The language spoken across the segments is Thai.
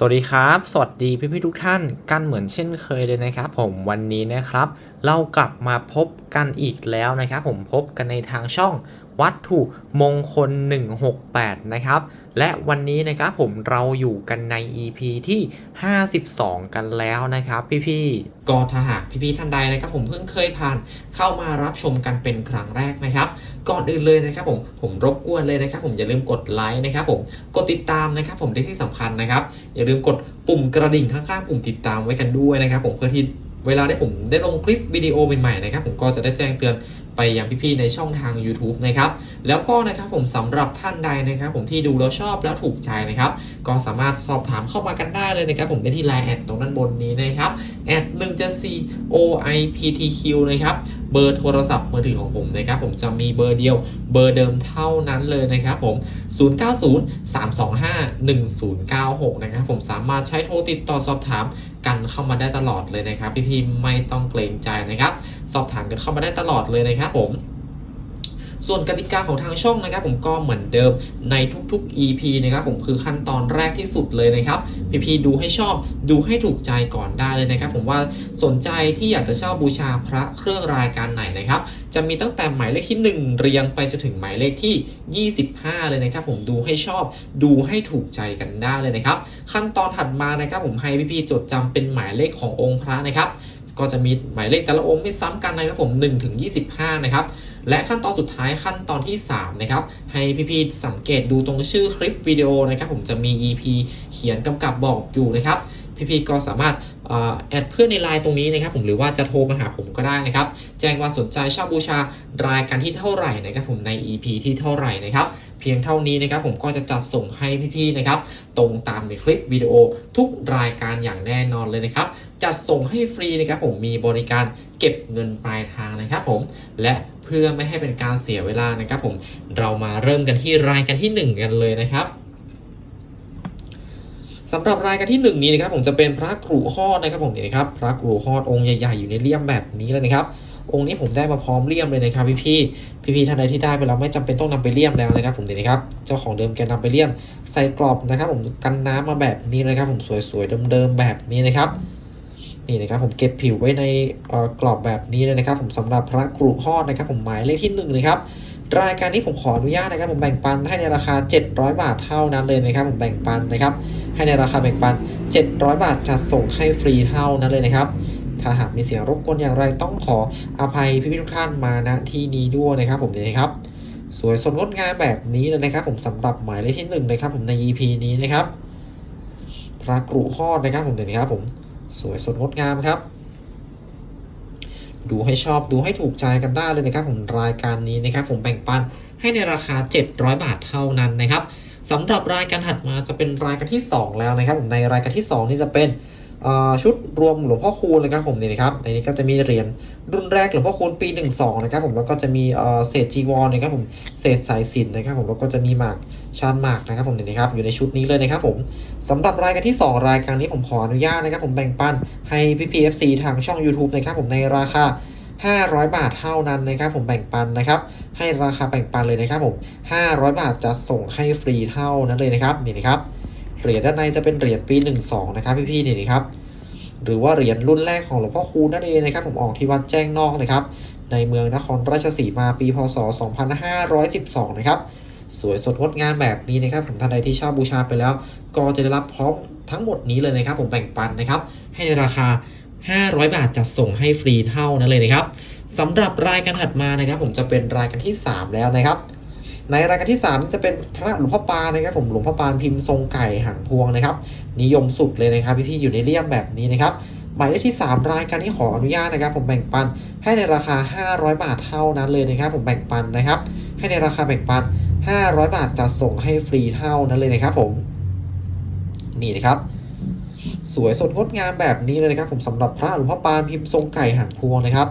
สวัสดีครับ สวัสดีพี่พี่ทุกท่านกันเหมือนเช่นเคยเลยนะครับผมวันนี้นะครับ เรากลับมาพบกันอีกแล้วนะครับ ผมพบกันในทางช่อง วัตถุมงคล 168 นะครับ และวันนี้นะครับผมเราอยู่กันใน EP ที่ 52 กันแล้วนะครับพี่ๆ ก็ถ้าหากพี่ๆท่านใดนะครับผมเพิ่งเคยผ่านเข้ามารับชมกันเป็นครั้งแรกนะครับ ก่อนอื่นเลยนะครับผมผมรบกวนเลยนะครับผมอย่าลืมกดไลค์นะครับผมกดติดตามนะครับผมที่สำคัญนะครับ อย่าลืมกดปุ่มกระดิ่งข้างๆปุ่มติดตามไว้กันด้วยนะครับผมเพื่อที่ เวลาได้ผมได้ลงคลิปวิดีโอใหม่ๆนะครับผมก็จะได้แจ้งเตือนไปยังพี่ๆในช่องทาง YouTube นะครับแล้วก็นะครับผมสำหรับท่านใดนะครับผมที่ดูแล้วชอบแล้วถูกใจนะครับก็สามารถสอบถามเข้ามากันได้เลยนะครับผมได้ที่ไลน์แอดตรงด้านบนนี้นะครับแอด1 7 4 O I P T Q นะครับเบอร์โทรศัพท์มือถือของผมนะครับผมจะมีเบอร์เดียวเบอร์เดิมเท่านั้นเลยนะครับผม 0903251096 นะครับผมสามารถใช้โทรติดต่อสอบถามกันเข้ามาได้ตลอดเลยนะครับพี่ๆไม่ต้องเกรงใจนะครับ สอบถามกันเข้ามาได้ตลอดเลยนะครับผมส่วนกติกาของทางช่องนะครับ ผมก็เหมือนเดิมในทุกๆ EP นะครับผมคือขั้นตอนแรกที่สุดเลยนะครับพี่ๆดูให้ชอบดูให้ถูกใจก่อนได้เลยนะครับ ผมว่าสนใจที่อยากจะเช่าบูชาพระเครื่องรายการไหนนะครับ จะมีตั้งแต่หมายเลขที่ 1 เรียงไปจนถึงหมายเลขที่ 25 เลยนะครับ ผมดูให้ชอบดูให้ถูกใจกันได้เลยนะครับ ขั้นตอนถัดมานะครับ ผมให้พี่ๆจดจำเป็นหมายเลขขององค์พระนะครับ ก็จะมีหมายเลขแต่ละองค์ไม่ซ้ำกันนะครับผม1ถึง25 นะครับ และขั้นตอนสุดท้ายขั้นตอนที่ 3 นะครับ ให้พี่ๆสังเกตดูตรงชื่อคลิปวิดีโอนะครับ ผมจะมี EP เขียนกำกับบอกอยู่นะครับ พี่ๆก็สามารถอแอดเพื่อนในไลน์ตรงนี้นะครับผมหรือว่าจะโทรมาหาผมก็ได้นะครับ แจ้งวันสนใจเช่าบูชารายการที่เท่าไหร่นะครับผมใน EP ที่เท่าไหร่นะครับ เพียงเท่านี้นะครับผมก็จะจัดส่งให้พี่ๆนะครับตรงตามในคลิปวิดีโอทุกรายการอย่างแน่นอนเลยนะครับ จัดส่งให้ฟรีนะครับผมมีบริการเก็บเงินปลายทางนะครับผมและเพื่อไม่ให้เป็นการเสียเวลานะครับผมเรามาเริ่มกันที่รายการที่หนึ่งกันเลยนะครับ สำหรับรายการที่หนึ่งนี้นะครับผมจะเป็นพระกรุฮอดนะครับผมนี่นะครับพระกรุฮอดองค์ใหญ่ๆอยู่ในเลี่ยมแบบนี้เลยนะครับ องค์นี้ผมได้มาพร้อมเลี่ยมเลยนะครับพี่พี่พี่พี่ๆท่านใดที่ได้ไปแล้วไม่จำเป็นต้องนำไปเลี่ยมแล้วนะครับ ผมนี่นะครับเจ้าของเดิมแกนำไปเลี่ยมใส่กรอบนะครับ ผมกันน้ำมาแบบนี้นะครับ ผมสวยๆเดิมๆแบบนี้นะครับนี่นะครับผมเก็บผิวไว้ในกรอบแบบนี้เลยนะครับ ผมสำหรับพระกรุฮอดนะครับ ผมหมายเลขที่หนึ่งเลยครับ รายการนี้ผมขออนุญาตนะครับผมแบ่งปันให้ในราคา 700 บาทเท่านั้นเลยนะครับผมแบ่งปันนะครับ ให้ในราคาแบ่งปัน 700 บาทจัดส่งให้ฟรีเท่านั้นเลยนะครับ ถ้าหากมีเสียงรบกวนอย่างไรต้องขออภัยพี่ๆทุกท่านมาณที่นี้ด้วยนะครับผมนี่นะครับ สวยสดงดงามแบบนี้เลยนะครับ ผมสำหรับหมายเลขที่หนึ่งนะครับผมใน EP นี้นะครับพระกรุฮอดนะครับผมเดี๋ยวนี้ครับผมสวยสดงดงามครับ ดูให้ชอบดูให้ถูกใจกันได้เลยนะครับผมรายการนี้นะครับผมแบ่งปันให้ในราคา 700 บาทเท่านั้นนะครับสำหรับรายการถัดมาจะเป็นรายการที่ 2 แล้วนะครับผมในรายการที่ 2 นี่จะเป็น ชุดรวมหลวงพ่อคูณนะครับผมนี่นะครับในนี้ก็จะมีเหรียญรุ่นแรกหลวงพ่อคูณปี 12 นะครับผมแล้วก็จะมีเศษจีวรนะครับผมเศษสายสินนะครับผมแล้วก็จะมีหมากชานหมากนะครับผมนี่นะครับอยู่ในชุดนี้เลยนะครับผมสำหรับรายการที่ 2 รายการนี้ผมขออนุญาตนะครับผมแบ่งปันให้พี่พีเอฟซีทางช่อง YouTube นะครับผมในราคา500 บาทเท่านั้นนะครับผมแบ่งปันนะครับให้ราคาแบ่งปันเลยนะครับผม500 บาทจะส่งให้ฟรีเท่านั้นเลยนะครับนี่นะครับ เหรียญด้านในจะเป็นเหรียญปี 12 นะครับพี่ๆนี่นะครับหรือว่าเหรียญรุ่นแรกของหลวงพ่อคูณนั่นเองนะครับผมออกที่วัดแจ้งนอกนะครับ ในเมืองนครราชสีมาปีพศ 2512 นะครับสวยสดงดงามแบบนี้นะครับผมท่านใดที่ช่าบูชาไปแล้ว ก็จะได้รับพร้อมทั้งหมดนี้เลยนะครับ ผมแบ่งปันนะครับ ให้ในราคา 500 บาทจะส่งให้ฟรีเท่านั้นเลยนะครับสำหรับรายการถัดมานะครับ ผมจะเป็นรายการที่ 3 แล้วนะครับ ในรายการที่ 3 จะเป็นพระหลวงพ่อปานนะครับผมหลวงพ่อปานพิมพ์ทรงไก่หางพวงนะครับ นิยมสุดเลยนะครับพี่ๆอยู่ในเลี่ยมแบบนี้นะครับหมายเลขที่ 3 รายการที่ขออนุญาตนะครับ ผมแบ่งปันให้ในราคา 500 บาทเท่านั้นเลยนะครับ ผมแบ่งปันนะครับ ให้ในราคาแบ่งปัน 500 บาทจะส่งให้ฟรีเท่านั้นเลยนะครับ ผมนี่นะครับสวยสดงดงามแบบนี้เลยนะครับ ผมสำหรับพระหลวงพ่อปานพิมพ์ทรงไก่หางพวงนะครับ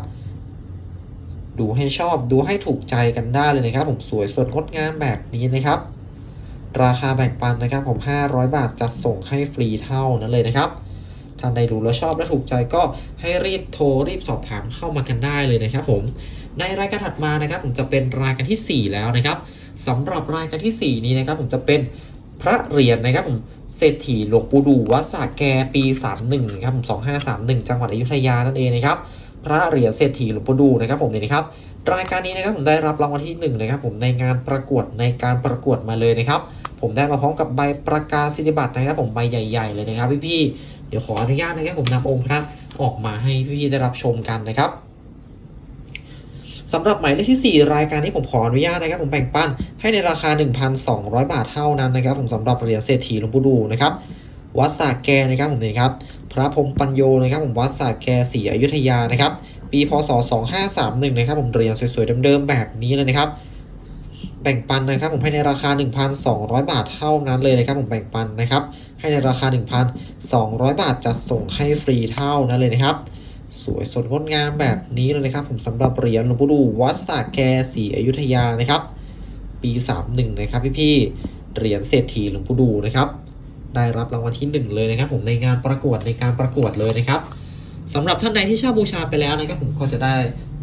ดูให้ชอบดูให้ถูกใจกันได้เลยนะครับ ผมสวยสดงดงามแบบนี้นะครับ ราคาแบ่งปันนะครับ ผม 500 บาทจะส่งให้ฟรีเท่านั้นเลยนะครับท่านใดดูแล้วชอบและถูกใจก็ให้รีบโทรรีบสอบถามเข้ามากันได้เลยนะครับ ผมในรายการถัดมานะครับ ผมจะเป็นรายการที่ 4 แล้วนะครับสำหรับรายการที่ 4 นี้นะครับ ผมจะเป็นพระเหรียญนะครับผมเศรษฐีหลวงปู่ดูวัดสะแกปี 31ครับผม2531 จังหวัดอยุธยานั่นเองนะครับ พระเหรียญเศรษฐีหลวงปู่ดูนะครับผมเนี่ยนะครับรายการนี้นะครับผมได้รับรางวัลที่หนึ่งนะครับผมในงานประกวดในการประกวดมาเลยนะครับ ผมได้มาพร้อมกับใบประกาศนียบัตรนะครับผมใบใหญ่ๆเลยนะครับพี่ๆเดี๋ยวขออนุญาตนะครับผมนำองค์พระออกมาให้พี่ๆได้รับชมกันนะครับสำหรับหมายเลขที่ 4 รายการนี้ผมขออนุญาตนะครับ ผมแบ่งปันให้ในราคา 1,200 บาทเท่านั้นนะครับ ผมสำหรับเหรียญเศรษฐีหลวงปู่ดูนะครับ วัดสากแกนะครับผมนี่ครับพระพรมปัญโยนะครับผมวัดสากแกศรีอยุธยานะครับ ปีพศ 2531นะครับผมเหรียญสวยๆเดิมๆแบบนี้เลยนะครับแบ่งปันนะครับผมให้ในราคา 1,200 บาทเท่านั้นเลยนะครับผมแบ่งปันนะครับ ให้ในราคา 1,200 บาทจะส่งให้ฟรีเท่านั้นเลยนะครับ สวยสดงดงามแบบนี้เลยนะครับ ผมสำหรับเหรียญหลวงปู่ดูวัดสากแกศรีอยุธยานะครับ ปี 31 นะครับพี่ๆเหรียญเศรษฐีหลวงปู่ดูนะครับ ได้รับรางวัลที่ 1 เลยนะครับ ผมในงานประกวดในการประกวดเลยนะครับสำหรับท่านใดที่เช่าบูชาไปแล้วนะครับผมก็จะได้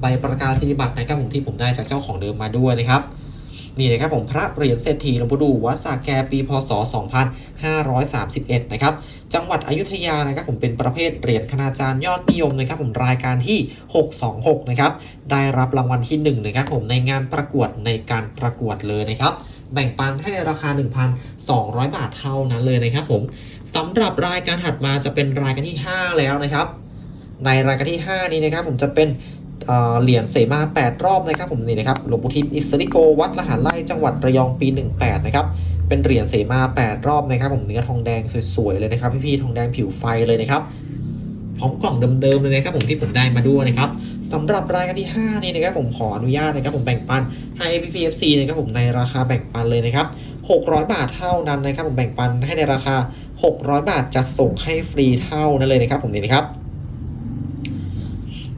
ใบประกาศนียบัตรนะครับผมที่ผมได้จากเจ้าของเดิมมาด้วยนะครับนี่นะครับผมพระเหรียญเศรษฐีหลวงปู่ดูวัดสากแกปีพศ 2531 นะครับ จังหวัดอยุธยานะครับผมเป็นประเภทเหรียญคณาจารย์ยอดนิยมนะครับ ผมรายการที่ 626 นะครับ ได้รับรางวัลที่ 1 นะครับผมในงานประกวดในการประกวดเลยนะครับ แบ่งปันให้ในราคา 1,200 บาทเท่านั้นเลยนะครับผมสำหรับรายการถัดมาจะเป็นรายการที่ 5 แล้วนะครับ ในรายการที่ 5 นี้นะครับผมจะเป็นเหรียญเสมา 8 รอบนะครับผมนี่นะครับหลวงปู่ทิมอิสริโกวัดละหารไร่จังหวัดระยองปี 18 นะครับเป็นเหรียญเสมา 8 รอบนะครับผมเนื้อทองแดงสวยๆเลยนะครับพี่ๆทองแดงผิวไฟเลยนะครับ พร้อมกล่องเดิมๆเลยนะครับผมที่ผมได้มาด้วยนะครับสำหรับรายการที่ 5 นี้นะครับผมขออนุญาตนะครับผมแบ่งปันให้พี่พีเอฟซีนะครับผมในราคาแบ่งปันเลยนะครับ600 บาทเท่านั้นนะครับผมแบ่งปันให้ในราคา 600 บาทจะส่งให้ฟรีเท่านั้นเลยนะครับผมนี่นะครับ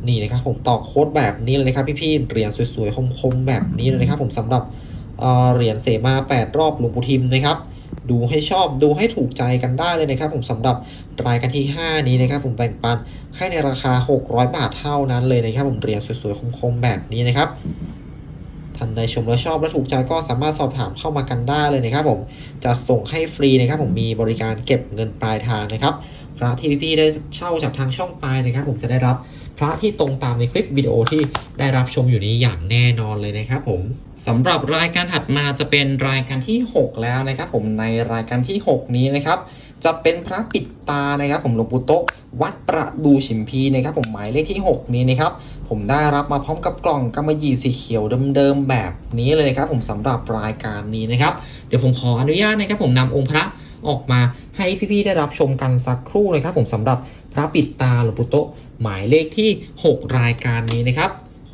นี่นะครับผมต่อโค้ดแบบนี้เลยนะครับพี่ๆเหรียญสวยๆคมๆแบบนี้เลยนะครับผมสำหรับเอ่อเหรียญเสมา 8 รอบหลวงปู่ทิมนะครับ ดูให้ชอบดูให้ถูกใจกันได้เลยนะครับ ผมสำหรับรายการที่ 5 นี้นะครับ ผมแบ่งปันให้ในราคา 600 บาทเท่านั้นเลยนะครับ ผมเรียนสวยๆคมๆแบบนี้นะครับท่านใดชมแล้วชอบและถูกใจก็สามารถสอบถามเข้ามากันได้เลยนะครับ ผมจะส่งให้ฟรีนะครับ ผมมีบริการเก็บเงินปลายทางนะครับ พระที่พี่ๆได้เช่าจากทางช่องไปนะครับ ผมจะได้รับพระที่ตรงตามในคลิปวิดีโอที่ได้รับชมอยู่นี้อย่างแน่นอนเลยนะครับผมสำหรับรายการถัดมาจะเป็นรายการที่ 6 แล้วนะครับ ผมในรายการที่ 6 นี้นะครับ จะเป็นพระปิดตานะครับ ผมหลวงปู่โต๊ะวัดประดูฉิมพีนะครับ ผมหมายเลขที่ 6 นี้นะครับ ผมได้รับมาพร้อมกับกล่องกำมะหยี่สีเขียวเดิมๆแบบนี้เลยนะครับ ผมสำหรับรายการนี้นะครับ เดี๋ยวผมขออนุญาตนะครับ ผมนำองค์พระ ออกมาให้พี่ๆได้รับชมกันสักครู่นะครับผมสำหรับพระปิดตาหลวงปู่โตหมายเลขที่ 6 รายการนี้นะครับ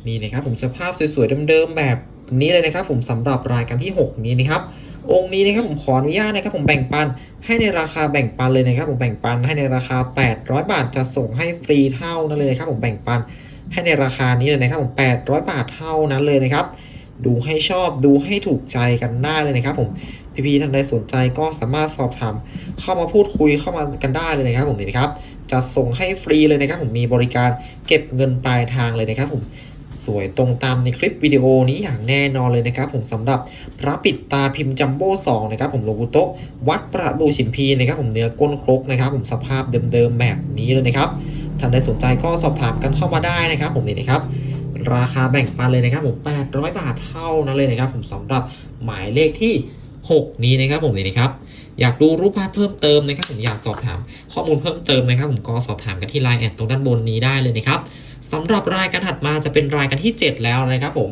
นี่นะครับผมสภาพสวยๆเดิมๆแบบนี้เลยนะครับ ผมสำหรับรายการที่ 6 นี้นะครับองค์นี้นะครับผมขออนุญาตนะครับผมแบ่งปันให้ในราคาแบ่งปันเลยนะครับ ผมแบ่งปันให้ในราคา 800 บาทจะส่งให้ฟรีเท่านั้นเลยครับ ผมแบ่งปันให้ในราคานี้เลยนะครับ ผม 800 บาทเท่านั้นเลยนะครับ ดูให้ชอบดูให้ถูกใจกันได้เลยนะครับ ผม พี่ๆท่านใดสนใจก็สามารถสอบถาม เข้ามาพูดคุยเข้ามากันได้เลยนะครับผมนี่นะครับ จะส่งให้ฟรีเลยนะครับผมมีบริการเก็บเงินปลายทางเลยนะครับผมสวยตรงตามในคลิปวิดีโอนี้อย่างแน่นอนเลยนะครับ ผมสำหรับพระปิดตาพิมพ์จัมโบ้สองนะครับผมหลวงปู่โต๊ะวัดประดูฉิมพีนะครับผมเนื้อก้นครกนะครับ ผมสภาพเดิมๆแบบนี้เลยนะครับท่านใดสนใจก็สอบถามกันเข้ามาได้นะครับ ผมนี่นะครับราคาแบ่งปันเลยนะครับผม800 บาทเท่านั้นเลยนะครับ ผมสำหรับหมายเลขที่ 6 นี้นะครับผมนี่นะครับ อยากดูรูปภาพเพิ่มเติมนะครับผมอยากสอบถามข้อมูลเพิ่มเติมนะครับผมก็สอบถามกันที่ไลน์แอดตรงด้านบนนี้ได้เลยนะครับสำหรับรายการถัดมาจะเป็นรายการที่ 7 แล้วนะครับผม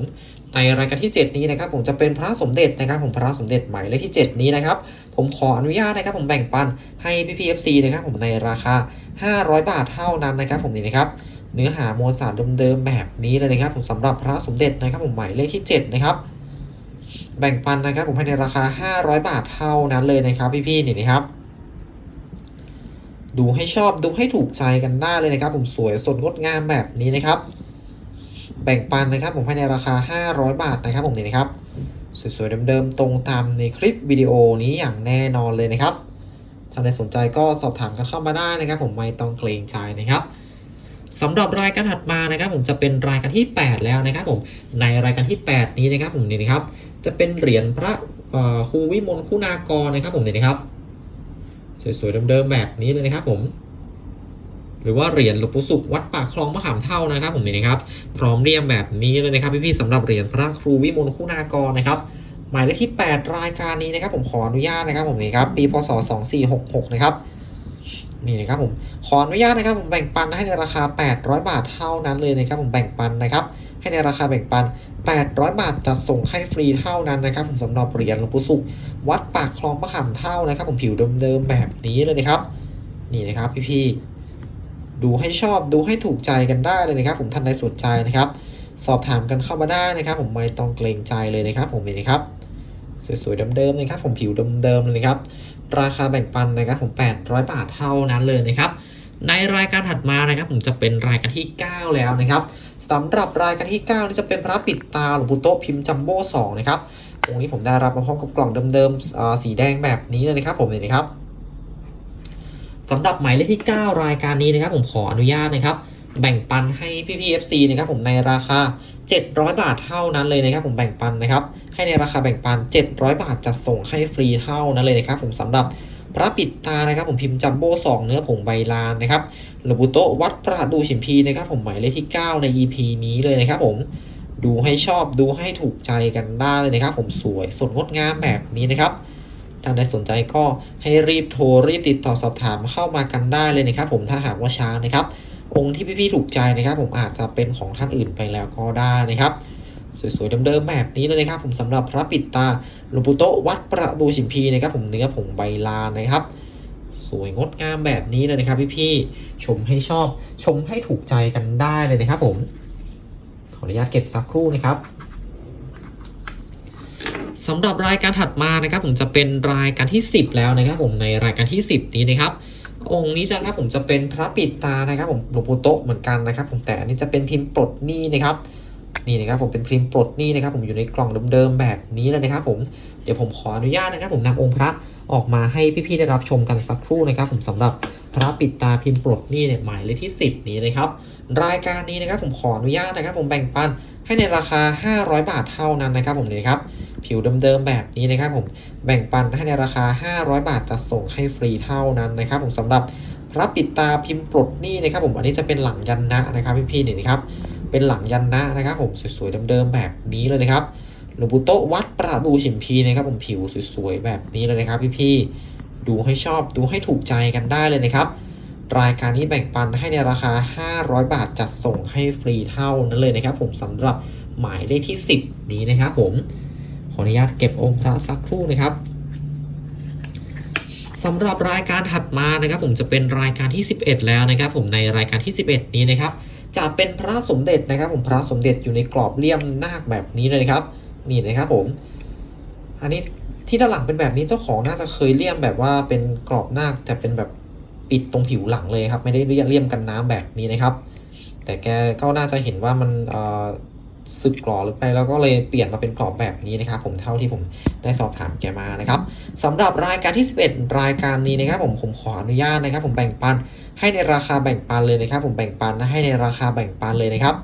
ในรายการที่ 7 นี้นะครับผมจะเป็นพระสมเด็จนะครับผมพระสมเด็จหมายเลขที่ 7 นี้นะครับผมขออนุญาตนะครับผมแบ่งปันให้พี่พีเอฟซีนะครับผมในราคา 500 บาทเท่านั้นนะครับผมนี่นะครับเนื้อหามวลสารเดิมๆแบบนี้เลยนะครับผมสำหรับพระสมเด็จนะครับผมหมายเลขที่7นะครับ แบ่งปันนะครับผมให้ในราคา 500 บาทเท่านั้นเลยนะครับพี่ๆนี่นะครับ ดูให้ชอบดูให้ถูกใจกันได้เลยนะครับ ผมสวยสดงดงามแบบนี้นะครับ แบ่งปันนะครับผมให้ในราคา 500 บาทนะครับผมนี่นะครับสวยๆเดิมๆตรงตามในคลิปวิดีโอนี้อย่างแน่นอนเลยนะครับท่านใดสนใจก็สอบถามกันเข้ามาได้นะครับ ผมไม่ต้องเกรงใจนะครับ สำหรับรายการถัดมานะครับผมจะเป็นรายการที่ 8 แล้วนะครับผมในรายการที่ 8 นี้นะครับผมนี่นะครับจะเป็นเหรียญพระครูวิมลคุณากรนะครับผมนี่นะครับสสวยๆเดิมๆแบบนี้เลยนะครับผมหรือว่าเหรียญหลวงปู่สุขวัดปากคลองมะขามเท่านะครับผมนี่นะครับ พร้อมเรียมแบบนี้เลยนะครับพี่ๆสำหรับเหรียญพระครูวิมลคุณากรนะครับหมายเลขที่ 8 รายการนี้นะครับผมขออนุญาตนะครับผมนี่ครับปีพศ 2466 นะครับ นี่นะครับผมขออนุญาตนะครับผมแบ่งปันให้ในราคา 800 บาทเท่านั้นเลยนะครับผมแบ่งปันนะครับ ให้ในราคาแบ่งปัน 800 บาทจัดส่งให้ฟรีเท่านั้นนะครับ ผมสำหรับเหรียญหลวงปู่สุข วัดปากคลองมะขามเท่านะครับ ผมผิวเดิมๆแบบนี้เลยนะครับ นี่นะครับพี่ๆดูให้ชอบดูให้ถูกใจกันได้เลยนะครับ ผมท่านใดสนใจนะครับ สอบถามกันเข้ามาได้นะครับ ผมไม่ต้องเกรงใจเลยนะครับ ผมนี่นะครับสวยๆเดิมๆนะครับผมผิวเดิมๆเลยนะครับ ราคาแบ่งปันนะครับผม 800 บาทเท่านั้นเลยนะครับ ในรายการถัดมานะครับผมจะเป็นรายการที่ 9 แล้วนะครับสำหรับรายการที่ 9 นี่จะเป็นพระปิดตาหลวงปู่โตพิมพ์จัมโบ้2นะครับองค์นี้ผมได้รับมาพร้อมกับกล่องเดิมๆสีแดงแบบนี้เลยนะครับผมนี่นะครับสำหรับหมายเลขที่ 9 รายการนี้นะครับผมขออนุญาตนะครับ แบ่งปันให้พี่พี FC นะครับผมในราคา 700 บาทเท่านั้นเลยนะครับผมแบ่งปันนะครับ ให้ในราคาแบ่งปัน 700 บาทจะส่งให้ฟรีเท่านั้นเลยนะครับผมสำหรับพระปิดตานะครับผมพิมพ์จัมโบ้2เนื้อผงใบลานนะครับหลวงปู่โตวัดประดูฉิมพีนะครับผมหมายเลขที่ 9 ใน EP นี้เลยนะครับผมดูให้ชอบดูให้ถูกใจกันได้เลยนะครับ ผมสวยสดงดงามแบบนี้นะครับท่านใดสนใจก็ให้รีบโทรรีบติดต่อสอบถามเข้ามากันได้เลยนะครับ ผมถ้าหากว่าช้านะครับองค์ที่พี่ๆถูกใจนะครับ ผมอาจจะเป็นของท่านอื่นไปแล้วก็ได้นะครับ สวยๆเดิมๆแบบนี้เลยนะครับ ผมสำหรับพระปิดตาหลวงปู่โตวัดประดูฉิมพีนะครับผมเนื้อผงใบลานนะครับ สวยงดงามแบบนี้เลยนะครับ พี่ๆชมให้ชอบชมให้ถูกใจกันได้เลยนะครับ ผม ขออนุญาตเก็บสักครู่นะครับสำหรับรายการถัดมานะครับ ผมจะเป็นรายการที่ 10 แล้วนะครับ ผมในรายการที่ 10 นี้นะครับ องค์นี้จะครับผมจะเป็นพระปิดตานะครับ ผมหลวงปู่โตเหมือนกันนะครับ ผมแต่อันนี้จะเป็นพิมพ์ปลดหนี้นะครับ นี่นะครับผมเป็นพิมพ์ปลดหนี้นะครับผมอยู่ในกล่องเดิมๆแบบนี้เลยนะครับผมเดี๋ยวผมขออนุญาตนะครับผมนำองค์พระออกมาให้พี่ๆได้รับชมกันสักครู่นะครับ ผมสำหรับพระปิดตาพิมพ์ปลดหนี้เนี่ยหมายเลขที่ 10 นี้นะครับ รายการนี้นะครับผมขออนุญาตนะครับ ผมแบ่งปันให้ในราคา 500 บาทเท่านั้นนะครับ ผมนี่ครับผิวเดิมๆแบบนี้นะครับ ผมแบ่งปันให้ในราคา 500 บาทจะส่งให้ฟรีเท่านั้นนะครับ ผมสำหรับพระปิดตาพิมพ์ปลดหนี้นะครับ ผมอันนี้จะเป็นหลังยันนะนะครับพี่ๆนี่นะครับ เป็นหลังยันนะนะครับผมสวยๆเดิมๆแบบนี้เลยนะครับหลวงปู่โตวัดประดูฉิมพีนะครับผมผิวสวยๆแบบนี้เลยนะครับ พี่ๆดูให้ชอบดูให้ถูกใจกันได้เลยนะครับ รายการนี้แบ่งปันให้ในราคา 500 บาทจัดส่งให้ฟรีเท่านั้นเลยนะครับ ผมสำหรับหมายเลขที่ 10 นี้นะครับผมขออนุญาตเก็บองค์พระสักครู่นะครับ สำหรับรายการถัดมานะครับ ผมจะเป็นรายการที่ 11 แล้วนะครับ ผมในรายการที่ 11 นี้นะครับ จะเป็นพระสมเด็จนะครับ ผมพระสมเด็จอยู่ในกรอบเลี่ยมนาคแบบนี้เลยครับนี่นะครับผม อันนี้ที่ด้านหลังเป็นแบบนี้เจ้าของน่าจะเคยเลี่ยมแบบว่าเป็นกรอบนาคแต่เป็นแบบปิดตรงผิวหลังเลยครับ ไม่ได้เลี่ยมกันน้ำแบบนี้นะครับ แต่แกก็น่าจะเห็นว่ามันเอ่อ สึกกรอหรือไปแล้วก็เลยเปลี่ยนมาเป็นกรอบแบบนี้นะครับผมเท่าที่ผมได้สอบถามแกมานะครับสำหรับรายการที่ 11 รายการนี้นะครับผมผมขออนุญาตนะครับ ผมแบ่งปันให้ในราคาแบ่งปันเลยนะครับ ผมแบ่งปันให้ในราคาแบ่งปันเลยนะครับ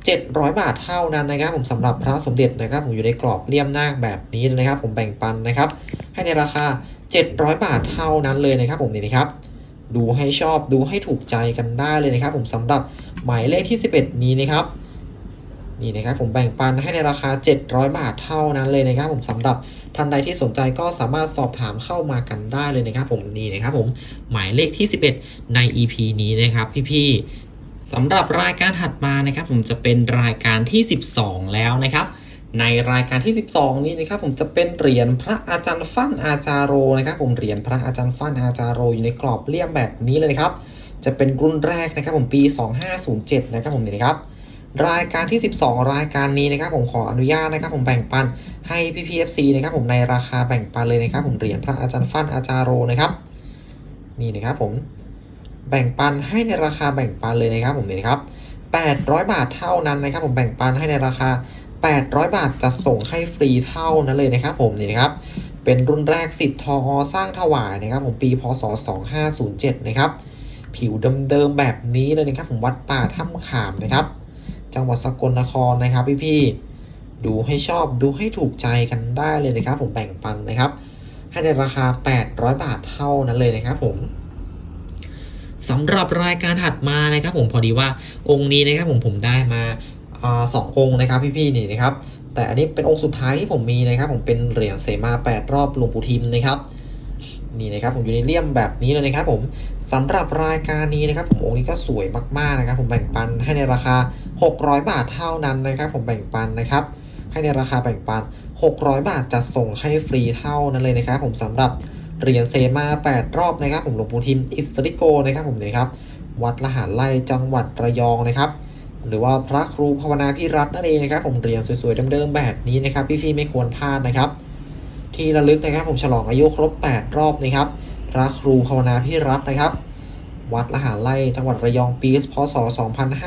700 บาทเท่านั้นนะครับ ผมสำหรับพระสมเด็จนะครับ ผมอยู่ในกรอบเลี่ยมนาคแบบนี้นะครับ ผมแบ่งปันนะครับ ให้ในราคา 700 บาทเท่านั้นเลยนะครับ ผมนี่นะครับดูให้ชอบดูให้ถูกใจกันได้เลยนะครับ ผมสำหรับหมายเลขที่ 11 นี้นะครับ นี่นะครับผมแบ่งปันให้ในราคา 700 บาทเท่านั้นเลยนะครับผมสำหรับท่านใดที่สนใจก็สามารถสอบถามเข้ามากันได้เลยนะครับผมนี่นะครับผมหมายเลขที่ 11 ใน EP นี้นะครับพี่ๆสำหรับรายการถัดมานะครับผมจะเป็นรายการที่ 12 แล้วนะครับในรายการที่ 12 นี้นะครับผมจะเป็นเหรียญพระอาจารย์ฟั่นอาจารโรนะครับผมเหรียญพระอาจารย์ฟั่นอาจารโรอยู่ในกรอบเลี่ยมแบบนี้เลยนะครับจะเป็นรุ่นแรกนะครับผมปี 2507 นะครับผมนี่นะครับ รายการที่ 12 รายการนี้นะครับผมขออนุญาตนะครับผมแบ่งปันให้พี่พีเอฟซีนะครับผมในราคาแบ่งปันเลยนะครับผมเหรียญพระอาจารย์ฟันอาจารยโรนะครับนี่นะครับผมแบ่งปันให้ในราคาแบ่งปันเลยนะครับผมนี่นะครับ800 บาทเท่านั้นนะครับผมแบ่งปันให้ในราคา 800 บาทจะส่งให้ฟรีเท่านั้นเลยนะครับผมนี่นะครับเป็นรุ่นแรกสิทธิ์ทอสร้างถวายนะครับผมปีพศ 2507 นะครับผิวเดิมๆแบบนี้เลยนะครับผมวัดป่าถ้ำขามนะครับ จังหวัดสกลนครนะครับพี่ๆดูให้ชอบดูให้ถูกใจกันได้เลยนะครับ ผมแบ่งปันนะครับ ให้ในราคา 800 บาทเท่านั้นเลยนะครับ ผมสำหรับรายการถัดมานะครับ ผมพอดีว่าองค์นี้นะครับ ผมผมได้มาอสององค์นะครับพี่ๆนี่นะครับ แต่อันนี้เป็นองค์สุดท้ายที่ผมมีนะครับ ผมเป็นเหรียญเสมา 8 รอบหลวงปู่ทิมนะครับ นี่นะครับผมอยู่ในเลี่ยมแบบนี้เลยนะครับผมสำหรับรายการนี้นะครับผมองค์นี้ก็สวยมากๆนะครับ ผมแบ่งปันให้ในราคา 600 บาทเท่านั้นนะครับ ผมแบ่งปันนะครับ ให้ในราคาแบ่งปัน 600 บาทจะส่งให้ฟรีเท่านั้นเลยนะครับ ผมสำหรับเหรียญเซมา 8 รอบนะครับ ผมหลวงปู่ทิมอิสริโกนะครับ ผมนี่ครับวัดละหารไร่จังหวัดระยองนะครับหรือว่าพระครูภาวนาพิรัตน์นั่นเองนะครับ ผมเหรียญสวยๆเดิมๆแบบนี้นะครับ พี่ๆไม่ควรพลาดนะครับ ที่ระลึกนะครับ ผมฉลองอายุครบ 8 รอบนะครับ พระครูภาวนาพิรัตน์นะครับ วัดละหาไร่จังหวัดระยองปีพศ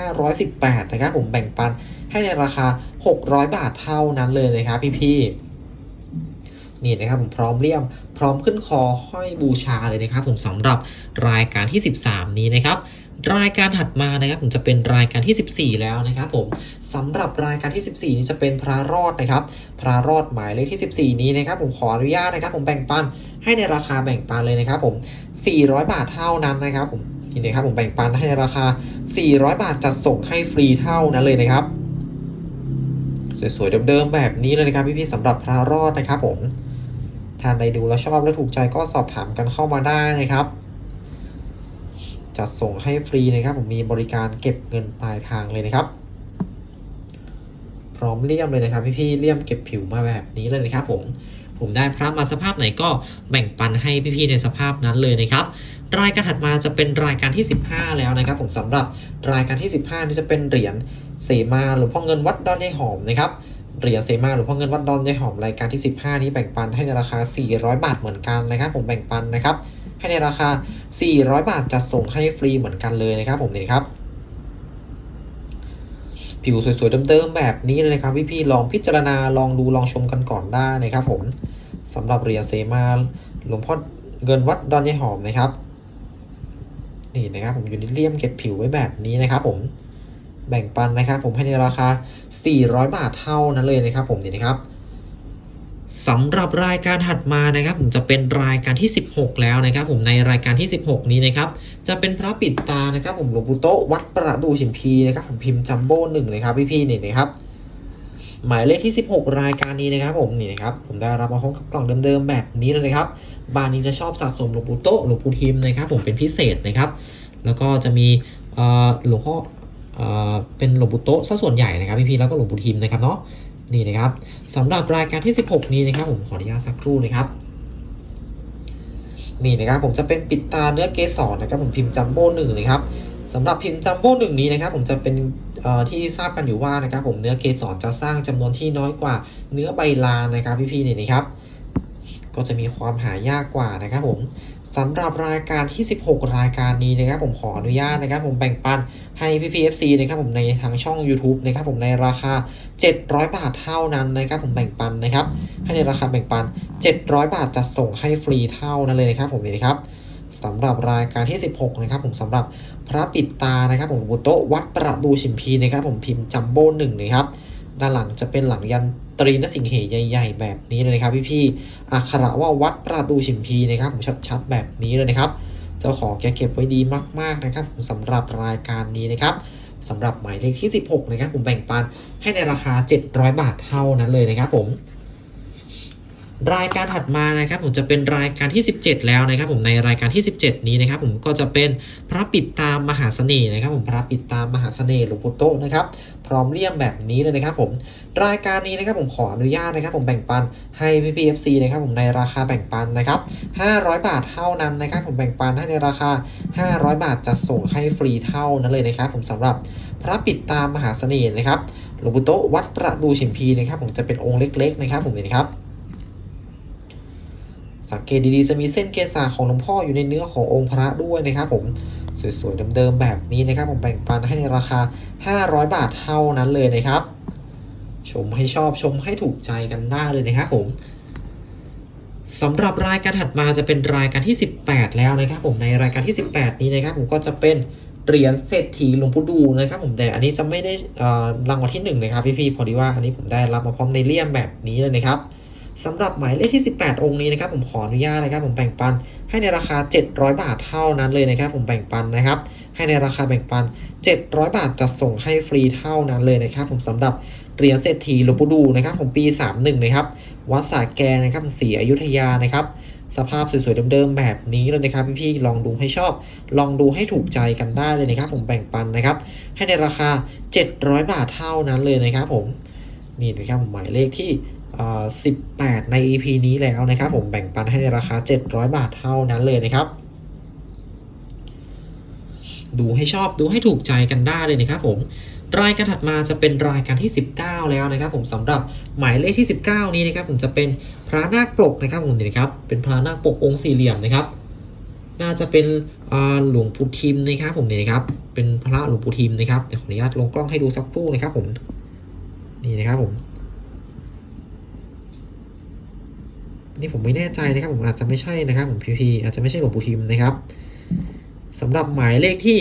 2518 นะครับ ผมแบ่งปันให้ในราคา 600 บาทเท่านั้นเลยนะครับ พี่ๆนี่นะครับผมพร้อมเลี่ยม พร้อมขึ้นคอห้อยบูชาเลยนะครับ ผมสำหรับรายการที่ 13 นี้นะครับ รายการถัดมานะครับผมจะเป็นรายการที่ 14 แล้วนะครับผมสำหรับรายการที่ 14 นี้จะเป็นพระรอดนะครับพระรอดหมายเลขที่ 14 นี้นะครับผมขออนุญาตนะครับ ผมแบ่งปันให้ในราคาแบ่งปันเลยนะครับ ผม 400 บาทเท่านั้นนะครับผมนี่นะครับผมแบ่งปันให้ในราคา 400 บาทจัดส่งให้ฟรีเท่านั้นเลยนะครับสวยๆเดิมๆแบบนี้เลยนะครับพี่ๆสำหรับพระรอดนะครับ ผมท่านใดดูแล้วชอบและถูกใจก็สอบถามกันเข้ามาได้นะครับ จัดส่งให้ฟรีนะครับผมมีบริการเก็บเงินปลายทางเลยนะครับ พร้อมเลี่ยมเลยนะครับพี่ๆเลี่ยมเก็บผิวมาแบบนี้เลยนะครับผมผมได้พระมาสภาพไหนก็แบ่งปันให้พี่ๆในสภาพนั้นเลยนะครับ รายการถัดมาจะเป็นรายการที่ 15 แล้วนะครับ ผมสำหรับรายการที่ 15 นี่จะเป็นเหรียญเสมาหลวงพ่อเงินวัดดอนยายหอมนะครับเหรียญเสมาหลวงพ่อเงินวัดดอนยายหอมรายการที่ 15 นี้แบ่งปันให้ในราคา 400 บาทเหมือนกันนะครับ ผมแบ่งปันนะครับ ให้ในราคา 400 บาทจัดส่งให้ฟรีเหมือนกันเลยนะครับผมนี่ครับ ผิวสวยๆเดิมๆแบบนี้เลยนะครับพี่ๆลองพิจารณาลองดูลองชมกันก่อนได้นะครับผมสำหรับเรียเสมาหลวงพ่อเงินวัดดอนยายหอมนะครับนี่นะครับผมอยู่ในเลี่ยมเก็บผิวไว้แบบนี้นะครับผมแบ่งปันนะครับผมให้ในราคา 400 บาทเท่านั้นเลยนะครับผมนี่นะครับ สำหรับรายการถัดมานะครับผมจะเป็นรายการที่ 16 แล้วนะครับผมในรายการที่ 16 นี้นะครับจะเป็นพระปิดตานะครับผมหลวงปู่โตวัดประดูชิมพีนะครับผมพิมพ์จัมโบ้หนึ่งนะครับพี่ๆนี่นะครับหมายเลขที่ 16 รายการนี้นะครับผมนี่นะครับผมได้รับมาพร้อมกับกล่องเดิมๆแบบนี้เลยนะครับบ้านนี้จะชอบสะสมหลวงปู่โตหลวงปู่ทิมนะครับผมเป็นพิเศษนะครับ แล้วก็จะมีหลวงพ่อเป็นหลวงปู่โตซะส่วนใหญ่นะครับพี่ๆแล้วก็หลวงปู่ทิมนะครับเนาะ นี่นะครับสำหรับรายการที่ 16 นี้นะครับ ผมขออนุญาตสักครู่นะครับนี่นะครับผมจะเป็นปิดตาเนื้อเกสรนะครับผมพิมพ์จัมโบ้หนึ่งนะครับสำหรับพิมพ์จัมโบ้หนึ่งนี้นะครับ ผมจะเป็นที่ทราบกันอยู่ว่านะครับ ผมเนื้อเกสรจะสร้างจำนวนที่น้อยกว่าเนื้อใบลานนะครับพี่ๆนี่นะครับ ก็จะมีความหายากกว่านะครับผม สำหรับรายการที่ 16 รายการนี้นะครับผมขออนุญาตนะครับผมแบ่งปันให้พี่พีเอฟซีนะครับผมในทางช่อง YouTube นะครับผมในราคา 700 บาทเท่านั้นนะครับผมแบ่งปันนะครับให้ในราคาแบ่งปัน 700 บาทจะส่งให้ฟรีเท่านั้นเลยนะครับผมนี่นะครับสำหรับรายการที่ 16 นะครับผมสำหรับพระปิดตานะครับผมบุโตะวัดประดูชิมพีนะครับผมพิมพ์จัมโบ้หนึ่งนะครับ ด้านหลังจะเป็นหลังยันตรีนสิงเหใหญ่ๆ แบบนี้เลยนะครับพี่ๆอักขระว่าวัดประตูชิมพีนะครับผมชัดๆแบบนี้เลยนะครับ เจ้าของแกเก็บไว้ดีมากๆนะครับผมสำหรับรายการนี้นะครับสำหรับหมายเลขที่ 16 นะครับผมแบ่งปันให้ในราคา 700 บาทเท่านั้นเลยนะครับผม รายการถัดมานะครับผมจะเป็นรายการที่ 17 แล้วนะครับ ผมในรายการที่ 17 นี้นะครับ ผมก็จะเป็นพระปิดตามมหาเสน่ห์นะครับ ผมพระปิดตามมหาเสน่ห์หลวงปู่โตนะครับ พร้อมเลี่ยมแบบนี้เลยนะครับผมรายการนี้นะครับผมขออนุญาตนะครับ ผมแบ่งปันให้พี่พีเอฟซีนะครับ ผมในราคาแบ่งปันนะครับ 500 บาทเท่านั้นนะครับ ผมแบ่งปันให้ในราคา 500 บาทจะส่งให้ฟรีเท่านั้นเลยนะครับ ผมสำหรับพระปิดตามมหาเสน่ห์นะครับหลวงปู่โตวัดประดูชิมพีนะครับ ผมจะเป็นองค์เล็ก ๆ นะครับ ผมนี่นครับ สังเกตดีๆจะมีเส้นเกษาของหลวงพ่ออยู่ในเนื้อขององค์พระด้วยนะครับผมสวยๆเดิมๆแบบนี้นะครับ ผมแบ่งปันให้ในราคา 500 บาทเท่านั้นเลยนะครับ ชมให้ชอบชมให้ถูกใจกันได้เลยนะครับผมสำหรับรายการถัดมาจะเป็นรายการที่ 18 แล้วนะครับ ผมในรายการที่ 18 นี้นะครับ ผมก็จะเป็นเหรียญเศรษฐีหลวงปู่ดูนะครับ ผมแต่อันนี้จะไม่ได้รางวัลที่หนึ่งนะครับพี่ๆพอดีว่าอันนี้ผมได้รับมาพร้อมในเลี่ยมแบบนี้เลยนะครับ สำหรับหมายเลขที่ 18 องค์นี้นะครับผมขออนุญาตนะครับผมแบ่งปันให้ในราคา 700 บาทเท่านั้นเลยนะครับผมแบ่งปันนะครับ ให้ในราคาแบ่งปัน 700 บาทจะส่งให้ฟรีเท่านั้นเลยนะครับผมสำหรับเหรียญเศรษฐีหลวงปู่ดูนะครับผมปี 31 นะครับวัดสาแกนะครับศรีอยุธยานะครับสภาพสวยๆเดิมๆแบบนี้เลยนะครับพี่ๆลองดูให้ชอบ ลองดูให้ถูกใจกันได้เลยนะครับ ผมแบ่งปันนะครับ ให้ในราคา 700 บาทเท่านั้นเลยนะครับผมนี่นะครับหมายเลขที่ 18 ใน EP นี้แล้วนะครับ ผมแบ่งปันให้ในราคา 700 บาทเท่านั้นเลยนะครับ ดูให้ชอบดูให้ถูกใจกันได้เลยนะครับผมรายการถัดมาจะเป็นรายการที่ 19 แล้วนะครับ ผมสำหรับหมายเลขที่ 19 นี้นะครับ ผมจะเป็นพระนาคปกนะครับผมนี่นะครับ เป็นพระนาคปกองค์สี่เหลี่ยมนะครับ น่าจะเป็นอ่าหลวงปู่ทิมนะครับ ผมนี่นะครับ เป็นพระหลวงปู่ทิมนะครับเดี๋ยวขออนุญาตลงกล้องให้ดูสักครู่นะครับ ผมนี่นะครับผม นี่ผมไม่แน่ใจนะครับ ผมอาจจะไม่ใช่นะครับผมพีพีอาจจะไม่ใช่หลวงปู่ทิมนะครับสำหรับหมายเลขที่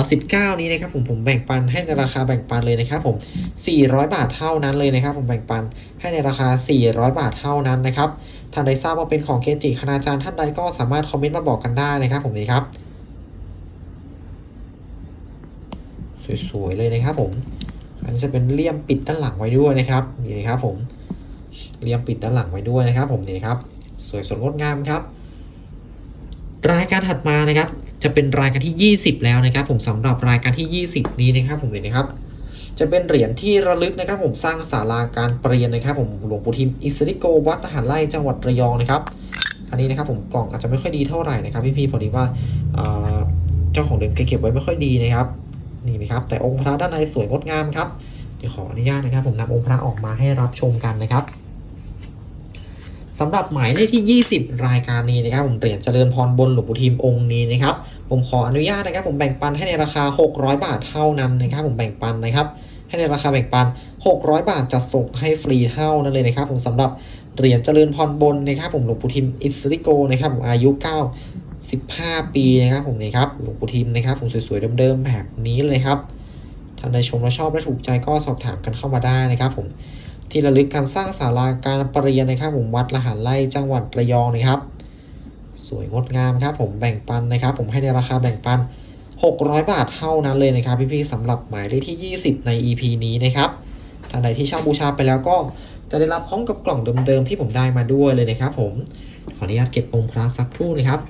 19นี้นะครับผมผมแบ่งปันให้ในราคาแบ่งปันเลยนะครับผม 400 บาทเท่านั้นเลยนะครับ ผมแบ่งปันให้ในราคา 400 บาทเท่านั้นนะครับท่านใดทราบว่าเป็นของเกจิคณาจารย์ท่านใดก็สามารถคอมเมนต์มาบอกกันได้นะครับ ผมนี่ครับสวยๆเลยนะครับผม อันนี้จะเป็นเลี่ยมปิดด้านหลังไว้ด้วยนะครับนี่นะครับผม เลี่ยมปิดด้านหลังไว้ด้วยนะครับ ผมนี่ครับ สวยสดงดงามครับ รายการถัดมานะครับ จะเป็นรายการที่ 20 แล้วนะครับ ผมสำหรับรายการที่ 20 นี้นะครับ ผมเลยนะครับ จะเป็นเหรียญที่ระลึกนะครับ ผมสร้างศาลาการเปลี่ยนนะครับ ผมหลวงปู่ทิมอิสริโกวัดทหารไร่จังหวัดระยองนะครับ อันนี้นะครับ ผมกล่องอาจจะไม่ค่อยดีเท่าไหร่นะครับพี่ๆพอดีว่าเจ้าของเดิมแกเก็บไว้ไม่ค่อยดีนะครับนี่นะครับ แต่องค์พระด้านในสวยงดงามครับเดี๋ยวขออนุญาตนะครับ ผมนำองค์พระออกมาให้รับชมกันนะครับ สำหรับหมายเลขที่ 20 รายการนี้นะครับผมเหรียญเจริญพรบนหลวงปู่ทิมองค์นี้นะครับผมขออนุญาตนะครับผมแบ่งปันให้ในราคา 600 บาทเท่านั้นนะครับผมแบ่งปันนะครับให้ในราคาแบ่งปัน 600 บาทจะส่งให้ฟรีเท่านั้นเลยนะครับผมสำหรับเหรียญเจริญพรบนนะครับผมหลวงปู่ทิมอิสริโกนะครับผมอายุ 9 15 ปีนะครับผมนี่ครับหลวงปู่ทิมนะครับผมสวยๆเดิมๆแบบนี้เลยครับท่านใดชมและชอบและถูกใจก็สอบถามกันเข้ามาได้นะครับผม ที่ระลึกการสร้างศาลาการประเรียนนะครับผมวัดละหารไร่จังหวัดระยองนะครับ สวยงดงามครับผมแบ่งปันนะครับ ผมให้ในราคาแบ่งปัน 600 บาทเท่านั้นเลยนะครับ พี่ๆสำหรับหมายเลขที่ 20 ใน EP นี้นะครับท่านใดที่เช่าบูชาไปแล้วก็จะได้รับพร้อมกับกล่องเดิมๆที่ผมได้มาด้วยเลยนะครับ ผมขออนุญาตเก็บองค์พระสักครู่นะครับ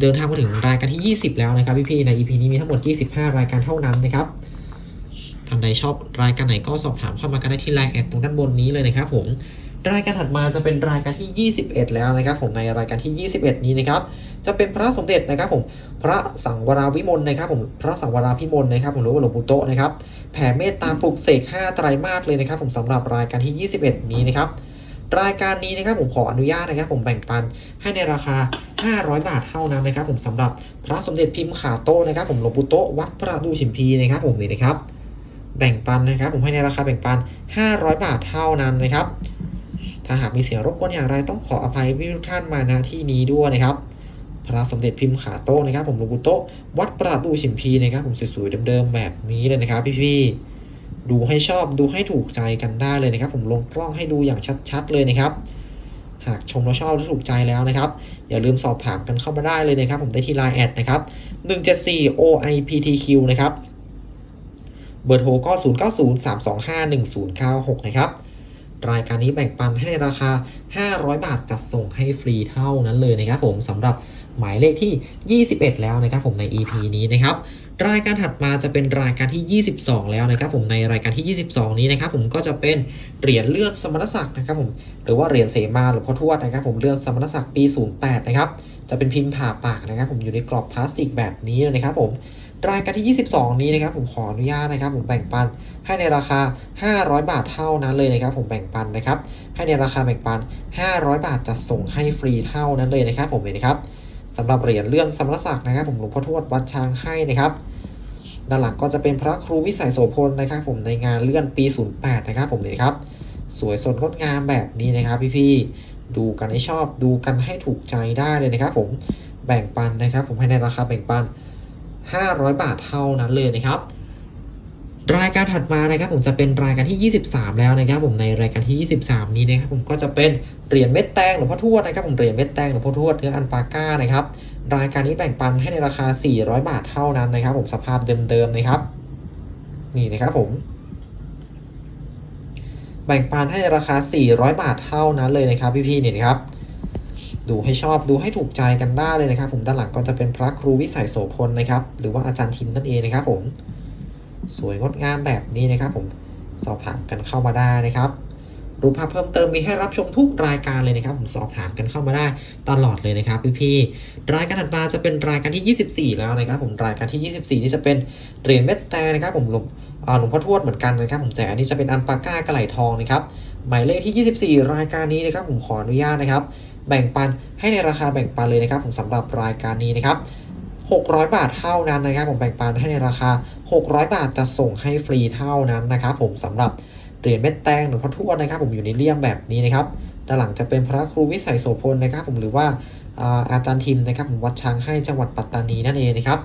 เดินทางมาถึงรายการที่ 20 แล้วนะครับพี่ๆใน EP นี้มีทั้งหมด 25 รายการเท่านั้นนะครับ ท่านใดชอบรายการไหนก็สอบถามเข้ามากันได้ที่ไลน์แอดตรงด้านบนนี้เลยนะครับผมรายการถัดมาจะเป็นรายการที่ 21 แล้วนะครับ ผมในรายการที่ 21 นี้นะครับ จะเป็นพระสมเด็จนะครับ ผมพระสังวราวิมลนะครับ ผมพระสังวราพิมลนะครับ ผมหรือว่าหลวงปู่โตนะครับแผ่เมตตาปลุกเสก5ไตรมาสเลยนะครับ ผมสำหรับรายการที่ 21 นี้นะครับ รายการนี้นะครับผมขออนุญาตนะครับ ผมแบ่งปันให้ในราคา 500 บาทเท่านั้นนะครับ ผมสำหรับพระสมเด็จพิมพ์ขาโตนะครับ ผมหลวงปู่โตวัดประดูฉิมพีนะครับ ผมนี่นะครับ แบ่งปันนะครับ ผมให้ในราคาแบ่งปัน 500 บาทเท่านั้นนะครับ ถ้าหากมีเสียงรบกวนอย่างไรต้องขออภัยพี่ทุกท่านมาณที่นี้ด้วยนะครับพระสมเด็จพิมพ์ขาโต้นะครับ ผมหลวงปู่โตะวัดประดูฉิมพีนะครับ ผมสวยๆเดิมๆแบบนี้เลยนะครับ พี่ๆดูให้ชอบดูให้ถูกใจกันได้เลยนะครับ ผมลงกล้องให้ดูอย่างชัดๆ เลยนะครับ หากชมแล้วชอบและถูกใจแล้วนะครับ อย่าลืมสอบถามกันเข้ามาได้เลยนะครับ ผมได้ที่ไลน์แอดนะครับ174 OIPTQ นะครับ เบอร์โทรก็ 0903251096 นะครับ รายการนี้แบ่งปันให้ในราคา 500 บาทจัดส่งให้ฟรีเท่านั้นเลยนะครับผมสำหรับหมายเลขที่ 21 แล้วนะครับผมใน EP นี้นะครับรายการถัดมาจะเป็นรายการที่ 22 แล้วนะครับผมในรายการที่ 22 นี้นะครับผมก็จะเป็นเหรียญเลือดสมณศักดิ์นะครับผมหรือว่าเหรียญเสมาหรือพ่อทวดนะครับผมเลือดสมณศักดิ์ปี 08 นะครับจะเป็นพิมพ์ผ่าปากนะครับผมอยู่ในกรอบพลาสติกแบบนี้นะครับผม รายการที่ 22 นี้นะครับผมขออนุญาตนะครับผมแบ่งปันให้ในราคา 500 บาทเท่านั้นเลยนะครับผมแบ่งปันนะครับให้ในราคาแบ่งปัน 500 บาทจะส่งให้ฟรีเท่านั้นเลยนะครับผมเลยนะครับสำหรับเหรียญเลื่อนสมณศักดิ์นะครับผมหลวงพ่อทวดวัดช้างให้นะครับด้านหลังก็จะเป็นพระครูวิสัยโสพลนะครับผมในงานเลื่อนปี 08 นะครับผมเลยครับสวยสดงดงามแบบนี้นะครับพี่ๆดูกันให้ชอบดูกันให้ถูกใจได้เลยนะครับผมแบ่งปันนะครับผมให้ในราคาแบ่งปัน 500 บาทเท่านั้นเลยนะครับ รายการถัดมานะครับผมจะเป็นรายการที่ 23 แล้วนะครับ ผมในรายการที่ 23 นี้นะครับผมก็จะเป็นเหรียญเม็ดแตงหลวงพ่อทวดนะครับผมเหรียญเม็ดแตงหลวงพ่อทวดเนื้ออันปาก้านะครับรายการนี้แบ่งปันให้ในราคา 400 บาทเท่านั้นนะครับ ผมสภาพเดิมๆนะครับ นี่นะครับผม แบ่งปันให้ในราคา 400 บาทเท่านั้นเลยนะครับพี่ๆนี่นะครับ ดูให้ชอบดูให้ถูกใจกันได้เลยนะครับ ผมด้านหลังก็จะเป็นพระครูวิสัยโสพลนะครับ หรือว่าอาจารย์ทิมนั่นเองนะครับผมสวยงดงามแบบนี้นะครับ ผมสอบถามกันเข้ามาได้นะครับรูปภาพเพิ่มเติมมีให้รับชมทุกรายการเลยนะครับ ผมสอบถามกันเข้ามาได้ตลอดเลยนะครับพี่ๆรายการถัดมาจะเป็นรายการที่ 24 แล้วนะครับ ผมรายการที่ 24 นี่จะเป็นเหรียญเม็ดแตนะครับ ผมหลวงหลวงพ่อทวดเหมือนกันนะครับ ผมแต่อันนี้จะเป็นอันปาก้ากระไหลทองนะครับหมายเลขที่ 24 รายการนี้นะครับ ผมขออนุญาตนะครับ แบ่งปันให้ในราคาแบ่งปันเลยนะครับผมสำหรับรายการนี้นะครับ600 บาทเท่านั้นนะครับผมแบ่งปันให้ในราคา 600 บาทจะส่งให้ฟรีเท่านั้นนะครับผมสำหรับเหรียญเม็ดแตงหรือพระทวดนะครับ ผมอยู่ในเลี่ยมแบบนี้นะครับด้านหลังจะเป็นพระครูวิสัยโสพลนะครับ ผมหรือว่าอาจารย์ทิมนะครับผมวัดช้างให้จังหวัดปัตตานีนั่นเองนะครับ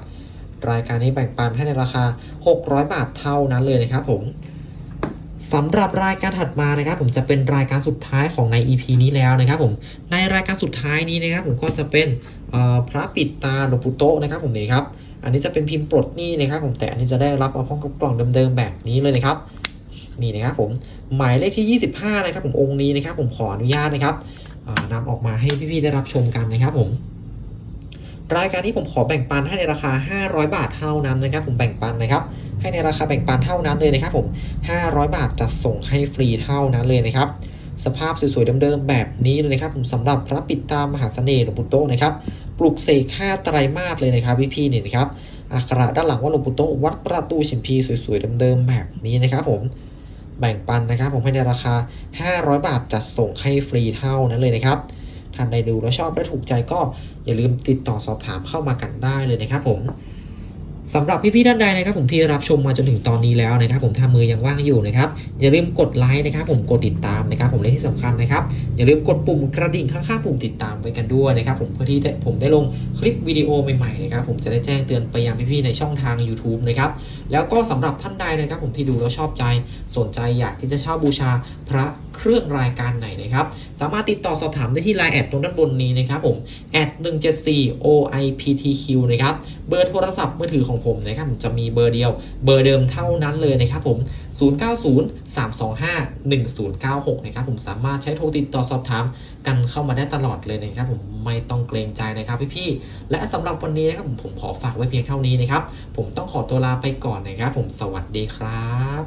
รายการนี้แบ่งปันให้ในราคา 600 บาทเท่านั้นเลยนะครับผม สำหรับรายการถัดมานะครับ ผมจะเป็นรายการสุดท้ายของใน EP นี้แล้วนะครับผมในรายการสุดท้ายนี้นะครับ ผมก็จะเป็นพระปิดตาหลวงปู่โตะนะครับผมนี่ครับอันนี้จะเป็นพิมพ์ปลดหนี้นะครับผมแต่อันนี้จะได้รับมาพร้อมกับกล่องเดิมๆแบบนี้เลยนะครับนี่นะครับผมหมายเลขที่ 25 นะครับ ผมองค์นี้นะครับ ผมขออนุญาตนะครับอ่านำออกมาให้พี่ๆได้รับชมกันนะครับผมรายการนี้ผมขอแบ่งปันให้ในราคา 500 บาทเท่านั้นนะครับ ผมแบ่งปันนะครับ ให้ในราคาแบ่งปันเท่านั้นเลยนะครับผม 500 บาทจะส่งให้ฟรีเท่านั้นเลยนะครับ สภาพสวยๆเดิมๆแบบนี้เลยนะครับผมสำหรับพระปิดตามมหาเสน่ห์หลวงปู่โตนะครับปลุกเสกห้าไตรมาสเลยนะครับพี่ๆเนี่ยนะครับอักขระด้านหลังว่าหลวงปู่โตวัดประตูชิมพีสวยๆเดิมๆแบบนี้นะครับผมแบ่งปันนะครับผมให้ในราคา 500 บาทจัดส่งให้ฟรีเท่านั้นเลยนะครับท่านใดดูแล้วชอบและถูกใจก็อย่าลืมติดต่อสอบถามเข้ามากันได้เลยนะครับผม สำหรับพี่ๆท่านใดนะครับผมที่รับชมมาจนถึงตอนนี้แล้วนะครับผมถ้ามือยังว่างอยู่นะครับอย่าลืมกดไลค์นะครับผมกดติดตามนะครับผมและที่สำคัญนะครับอย่าลืมกดปุ่มกระดิ่งข้างๆปุ่มติดตามไว้กันด้วยนะครับผมเพื่อที่ผมได้ลงคลิปวิดีโอใหม่ๆนะครับผมจะได้แจ้งเตือนไปยังพี่ๆในช่องทาง YouTube นะครับแล้วก็สำหรับท่านใดนะครับผมที่ดูแล้วชอบใจสนใจอยากที่จะเช่าบูชาพระ เครื่องรายการไหนนะครับ สามารถติดต่อสอบถามได้ที่ไลน์แอดตรงด้านบนนี้นะครับผมแอด174 OIPTQ นะครับ เบอร์โทรศัพท์มือถือของผมนะครับจะมีเบอร์เดียว เบอร์เดิมเท่านั้นเลยนะครับผม 0903251096 นะครับผมสามารถใช้โทรติดต่อสอบถามกันเข้ามาได้ตลอดเลยนะครับผมไม่ต้องเกรงใจนะครับพี่ๆ และสำหรับวันนี้นะครับผมผมขอฝากไว้เพียงเท่านี้นะครับ ผมต้องขอตัวลาไปก่อนนะครับ ผมสวัสดีครับ